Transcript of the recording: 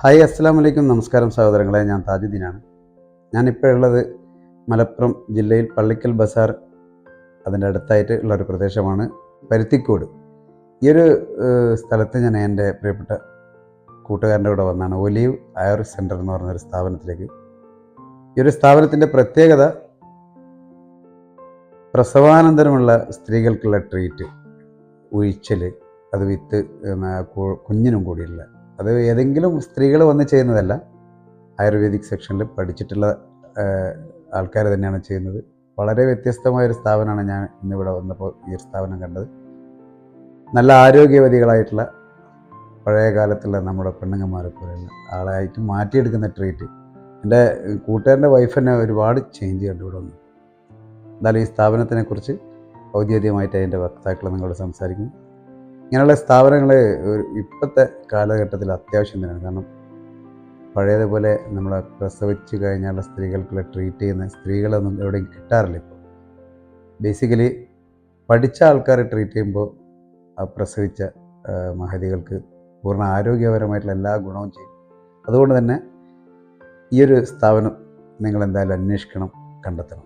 Hi അസ്സാം വലൈക്കും നമസ്കാരം സഹോദരങ്ങളെ ഞാൻ താജുദ്ദീനാണ്. ഞാനിപ്പോൾ ഉള്ളത് മലപ്പുറം ജില്ലയിൽ പള്ളിക്കൽ ബസാർ അതിന്റെ അടുത്തായിട്ട് ഉള്ള ഒരു പ്രദേശമാണ് പരുത്തിക്കോട്. ഈ ഒരു സ്ഥലത്ത് ഞാൻ എന്റെ പ്രിയപ്പെട്ട കൂട്ടുകാരന്റെ കൂടെ വന്നാണ്. ഒലീവ് അയർ സെന്റർ എന്ന് പറഞ്ഞൊരു സ്ഥാപനത്തിലേക്ക്. ഈ ഒരു സ്ഥാപനത്തിന്റെ പ്രത്യേകത പ്രസവാനന്തരമുള്ള സ്ത്രീകൾക്കുള്ള ട്രീറ്റ് ഉഴിച്ചൽ അത് വിത്ത് കുഞ്ഞിനും കൂടിയുള്ള അത് ഏതെങ്കിലും സ്ത്രീകൾ വന്ന് ചെയ്യുന്നതല്ല. ആയുർവേദിക് സെക്ഷനിൽ പഠിച്ചിട്ടുള്ള ആൾക്കാർ തന്നെയാണ് ചെയ്യുന്നത്. വളരെ വ്യത്യസ്തമായൊരു സ്ഥാപനമാണ് ഞാൻ ഇന്നിവിടെ വന്നപ്പോൾ ഈ സ്ഥാപനം കണ്ടത്. നല്ല ആരോഗ്യവതികളായിട്ടുള്ള പഴയ കാലത്തുള്ള നമ്മുടെ പെണ്ണുങ്ങന്മാരെ പോലെയുള്ള ആളായിട്ട് മാറ്റിയെടുക്കുന്ന ട്രീറ്റ്. എന്റെ കൂട്ടുകാരന്റെ വൈഫ് തന്നെ ഒരുപാട് ചേഞ്ച് കണ്ടു ഇവിടെ വന്നു. എന്തായാലും ഈ സ്ഥാപനത്തിനെക്കുറിച്ച് ഔദ്യോഗികമായിട്ട് അതിന്റെ വക്താക്കൾ നിങ്ങളോട് സംസാരിക്കും. ഇങ്ങനെയുള്ള സ്ഥാപനങ്ങൾ ഇപ്പോഴത്തെ കാലഘട്ടത്തിൽ അത്യാവശ്യം തന്നെയാണ്. കാരണം പഴയതുപോലെ നമ്മൾ പ്രസവിച്ചു കഴിഞ്ഞാൽ സ്ത്രീകൾക്കുള്ള ട്രീറ്റ് ചെയ്യുന്ന സ്ത്രീകളൊന്നും എവിടെയും കിട്ടാറില്ല ഇപ്പോൾ ബേസിക്കലി പഠിച്ച ആൾക്കാർ ട്രീറ്റ് ചെയ്യുമ്പോൾ ആ പ്രസവിച്ച മഹതികൾക്ക് പൂർണ ആരോഗ്യപരമായിട്ടുള്ള എല്ലാ ഗുണവും ചെയ്യും. അതുകൊണ്ട് തന്നെ ഈ ഒരു സ്ഥാപനം നിങ്ങൾ എന്തായാലും അന്വേഷിക്കണം കണ്ടെത്തണം.